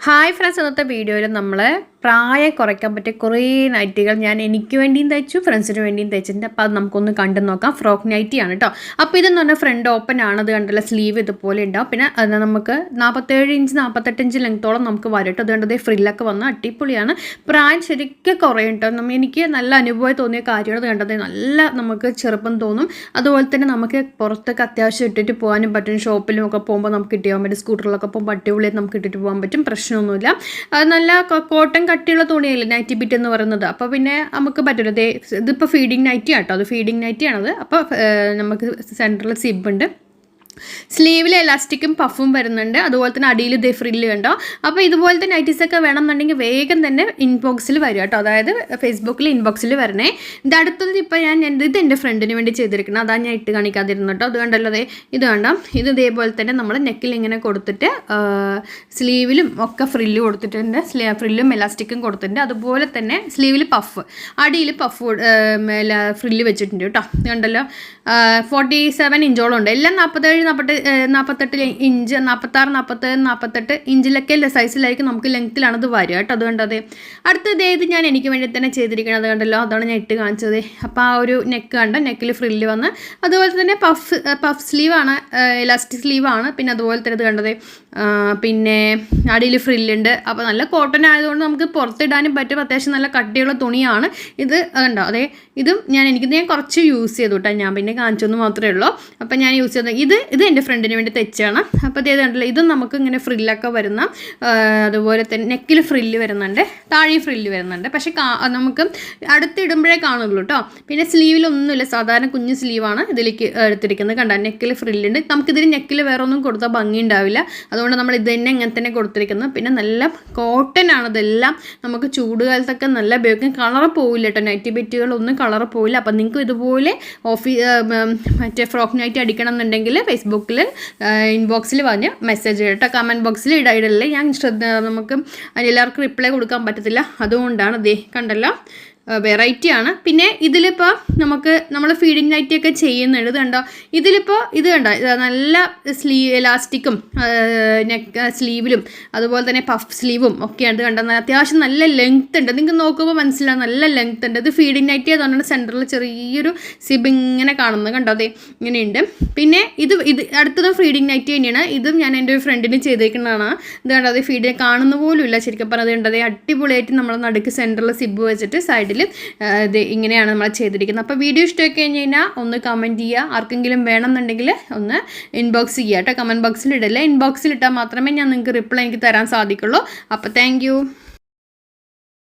Hi friends ഇന്നത്തെ വീഡിയോയിൽ നമ്മൾ പ്രായം കുറയ്ക്കാൻ പറ്റിയ കുറേ നൈറ്റികൾ ഞാൻ എനിക്ക് വേണ്ടിയും തയ്ച്ചു ഫ്രണ്ട്സിന് വേണ്ടിയും തയ്ച്ചിട്ടുണ്ട് അപ്പോൾ അത് നമുക്കൊന്ന് കണ്ടു നോക്കാം. ഫ്രോക്ക് നൈറ്റി ആണ് കേട്ടോ അപ്പോൾ ഇതെന്ന് പറഞ്ഞാൽ ഫ്രണ്ട് ഓപ്പൺ ആണ്. അത് കണ്ടല്ല? സ്ലീവ് ഇതുപോലെ ഉണ്ടാവും പിന്നെ അത് നമുക്ക് നാൽപ്പത്തേഴ് ഇഞ്ച് നാൽപ്പത്തെട്ട് ലെങ്ത്തോളം നമുക്ക് വരും കേട്ടോ അതുകൊണ്ട് ഫ്രില്ലൊക്കെ വന്ന അടിപൊളിയാണ്. പ്രായം ശരിക്കും കുറയും കേട്ടോ നമ്മൾ എനിക്ക് നല്ല അനുഭവം തോന്നിയ കാര്യമാണ്. കണ്ടത് നല്ല നമുക്ക് ചെറുപ്പം തോന്നും. അതുപോലെ തന്നെ നമുക്ക് പുറത്തൊക്കെ അത്യാവശ്യം ഇട്ടിട്ട് പോകാനും പറ്റും. ഷോപ്പിലും ഒക്കെ പോകുമ്പോൾ നമുക്ക് ഇട്ട് പോകാൻ പറ്റും സ്കൂട്ടറിലൊക്കെ പോകുമ്പോൾ അടിപൊളിയായിട്ട് നമുക്ക് ഇട്ടിട്ട് പോകാൻ പറ്റും. പ്രശ്നമൊന്നുമില്ല. നല്ല കോട്ടൺ കട്ടിയുള്ള തുണിയല്ലേ നൈറ്റി ബിറ്റ് എന്ന് പറയുന്നത്? അപ്പോൾ പിന്നെ നമുക്ക് പറ്റില്ല ഇതിപ്പോൾ ഫീഡിങ് നൈറ്റി ആട്ടോ. അത് ഫീഡിങ് നൈറ്റി ആണത്. അപ്പോൾ നമുക്ക് സെൻട്രൽ സിബ് ഉണ്ട്. സ്ലീവിൽ എലാസ്റ്റിക്കും പഫും വരുന്നുണ്ട്. അതുപോലെ തന്നെ അടിയിൽ ഇതേ ഫ്രില്ല് കണ്ടോ? അപ്പോൾ ഇതുപോലത്തെ നൈറ്റീസൊക്കെ വേണമെന്നുണ്ടെങ്കിൽ വേഗം തന്നെ ഇൻബോക്സിൽ വരും കേട്ടോ. അതായത് ഫേസ്ബുക്കിൽ ഇൻബോക്സിൽ വരണേ. ഇത് അടുത്തത് ഇപ്പോൾ ഞാൻ എന്റെ ഇത് എന്റെ ഫ്രണ്ടിന് വേണ്ടി ചെയ്തിരിക്കണം. അതാണ് ഞാൻ ഇട്ട് കാണിക്കാതിരുന്നു കേട്ടോ. അത് കണ്ടല്ലോ അതെ ഇത് കണ്ടോ? ഇത് ഇതേപോലെ തന്നെ നമ്മൾ നെക്കിൽ ഇങ്ങനെ കൊടുത്തിട്ട് സ്ലീവിലും ഒക്കെ ഫ്രില്ല് കൊടുത്തിട്ടുണ്ട്. ഫ്രില്ലും എലാസ്റ്റിക്കും കൊടുത്തിട്ടുണ്ട്. അതുപോലെ തന്നെ സ്ലീവിൽ പഫ് അടിയിൽ പഫ് ഫ്രില്ല് വെച്ചിട്ടുണ്ട് കേട്ടോ. കണ്ടല്ലോ? ഫോർട്ടി സെവൻ ഇഞ്ചോളം ഉണ്ട്. എല്ലാം നാൽപ്പത്തേഴ് നാൽപ്പത്തി നാൽപ്പത്തെട്ട് ഇഞ്ച് നാൽപ്പത്താറ് നാൽപ്പത്തേഴ് നാൽപ്പത്തെട്ട് ഇഞ്ചിലൊക്കെ സൈസിലായിരിക്കും നമുക്ക് ലെങ്ത്തിലാണ് ഇത് വരിക കേട്ടോ അത് കണ്ടത് അടുത്തത് ഏത് ഞാൻ എനിക്ക് വേണ്ടി തന്നെ ചെയ്തിരിക്കുന്നത് കണ്ടല്ലോ അതാണ് ഞാൻ ഇട്ട് കാണിച്ചത്. അപ്പോൾ ആ ഒരു നെക്ക് കണ്ട നെക്കിൽ ഫ്രില്ല് വന്ന്. അതുപോലെ തന്നെ പഫ് പഫ് സ്ലീവാണ് ഇലാസ്റ്റിക് സ്ലീവാണ് പിന്നെ അതുപോലെ തന്നെ ഇത് കണ്ടത് പിന്നെ അടിയിൽ ഫ്രില്ലുണ്ട് അപ്പോൾ നല്ല കോട്ടൺ ആയതുകൊണ്ട് നമുക്ക് പുറത്തിടാനും പറ്റും അത്യാവശ്യം നല്ല കട്ടിയുള്ള തുണിയാണ്. ഇത് കണ്ടോ അതെ. ഇതും ഞാൻ എനിക്ക് ഞാൻ കുറച്ച് യൂസ് ചെയ്തു കേട്ടോ ഞാൻ പിന്നെ കാണിച്ചൊന്ന് മാത്രമേ ഉള്ളൂ. അപ്പം ഞാൻ യൂസ് ചെയ്തത് ഇത് ഇത് എന്റെ ഫ്രണ്ടിന് വേണ്ടി തെച്ചാണ് അപ്പോൾ അതേ കണ്ടല്ലോ ഇതും നമുക്ക് ഇങ്ങനെ ഫ്രില്ലൊക്കെ വരുന്ന അതുപോലെ തന്നെ നെക്കിൽ ഫ്രില്ല് വരുന്നുണ്ട് താഴെ ഫ്രില്ല് വരുന്നുണ്ട്. പക്ഷേ നമുക്ക് അടുത്തിടുമ്പോഴേ കാണുള്ളൂ കേട്ടോ പിന്നെ സ്ലീവിലൊന്നുമില്ല സാധാരണ കുഞ്ഞു സ്ലീവാണ് ഇതിലേക്ക് എടുത്തിരിക്കുന്നത്. കണ്ട നെക്കിൽ ഫ്രില്ലുണ്ട് നമുക്കിതിന് നെക്കിൽ വേറെ ഒന്നും കൊടുത്താൽ ഭംഗി ഉണ്ടാവില്ല. അതുകൊണ്ട് നമ്മൾ ഇത് തന്നെ ഇങ്ങനെ തന്നെ കൊടുത്തിരിക്കുന്നത് പിന്നെ നല്ല കോട്ടൺ ആണ് ഇതെല്ലാം. നമുക്ക് ചൂടുകാലത്തൊക്കെ നല്ല ഉപയോഗിക്കും കളർ പോവില്ല കേട്ടോ നൈറ്റി ബെറ്റുകളൊന്നും കളർ പോവില്ല. അപ്പം നിങ്ങൾക്ക് ഇതുപോലെ ഓഫീ മറ്റേ ഫ്രോക്ക് നൈറ്റ് അടിക്കണം എന്നുണ്ടെങ്കിൽ ഫേസ്ബുക്കിൽ ഇൻബോക്സിൽ പറഞ്ഞ് മെസ്സേജ് കേട്ടോ കമന്റ് ബോക്സിൽ ഇടയിടല്ലേ. ഞാൻ ശ്രദ്ധ നമുക്ക് എല്ലാവർക്കും റിപ്ലൈ കൊടുക്കാൻ പറ്റത്തില്ല. അതുകൊണ്ടാണ് ദേ കണ്ടല്ലോ. വെറൈറ്റി ആണ്. പിന്നെ ഇതിലിപ്പോൾ നമുക്ക് നമ്മൾ ഫീഡിങ് നൈറ്റി ഒക്കെ ചെയ്യുന്നുണ്ട്. ഇത് കണ്ടോ? ഇതിലിപ്പോൾ ഇത് കണ്ടോ? നല്ല സ്ലീ എലാസ്റ്റിക്കും നെക്ക് സ്ലീവിലും അതുപോലെ തന്നെ പഫ് സ്ലീവും ഒക്കെയാണ് ഇത് കണ്ടോ? അത്യാവശ്യം നല്ല ലെങ്ത് ഉണ്ട്. നിങ്ങൾക്ക് നോക്കുമ്പോൾ മനസ്സിലാവും നല്ല ലെങ്ത് ഉണ്ട്. ഇത് ഫീഡിങ് നൈറ്റി അതുകൊണ്ടാണ് സെന്ററിൽ ചെറിയൊരു സിബ് ഇങ്ങനെ കാണുന്നത് കണ്ടോ? അതെ ഇങ്ങനെയുണ്ട്. പിന്നെ ഇത് ഇത് അടുത്തതും ഫീഡിങ് നൈറ്റി തന്നെയാണ്. ഇതും ഞാൻ എന്റെ ഒരു ഫ്രണ്ടിന് ചെയ്തേക്കുന്നതാണ്. ഇത് കണ്ടോ? അത് ഫീഡിനെ കാണുന്ന പോലും ഇല്ല ശരിക്കും പറഞ്ഞത് കണ്ടത് അടിപൊളിയായിട്ട് നമ്മൾ നടുക്ക് സെന്ററിൽ സിബ് വെച്ചിട്ട് സൈഡിൽ ഇത് ഇങ്ങനെയാണ് നമ്മൾ ചെയ്തിരിക്കുന്നത്. അപ്പോൾ വീഡിയോ ഇഷ്ടമൊക്കെ കഴിഞ്ഞ് കഴിഞ്ഞാൽ ഒന്ന് കമന്റ് ചെയ്യുക ആർക്കെങ്കിലും വേണമെന്നുണ്ടെങ്കിൽ ഒന്ന് ഇൻബോക്സ് ചെയ്യുക കേട്ടോ. കമന്റ് ബോക്സിൽ ഇടല്ലേ. ഇൻബോക്സിൽ ഇട്ടാൽ മാത്രമേ ഞാൻ നിങ്ങൾക്ക് റിപ്ലൈ എനിക്ക് തരാൻ സാധിക്കുള്ളൂ. അപ്പോൾ താങ്ക്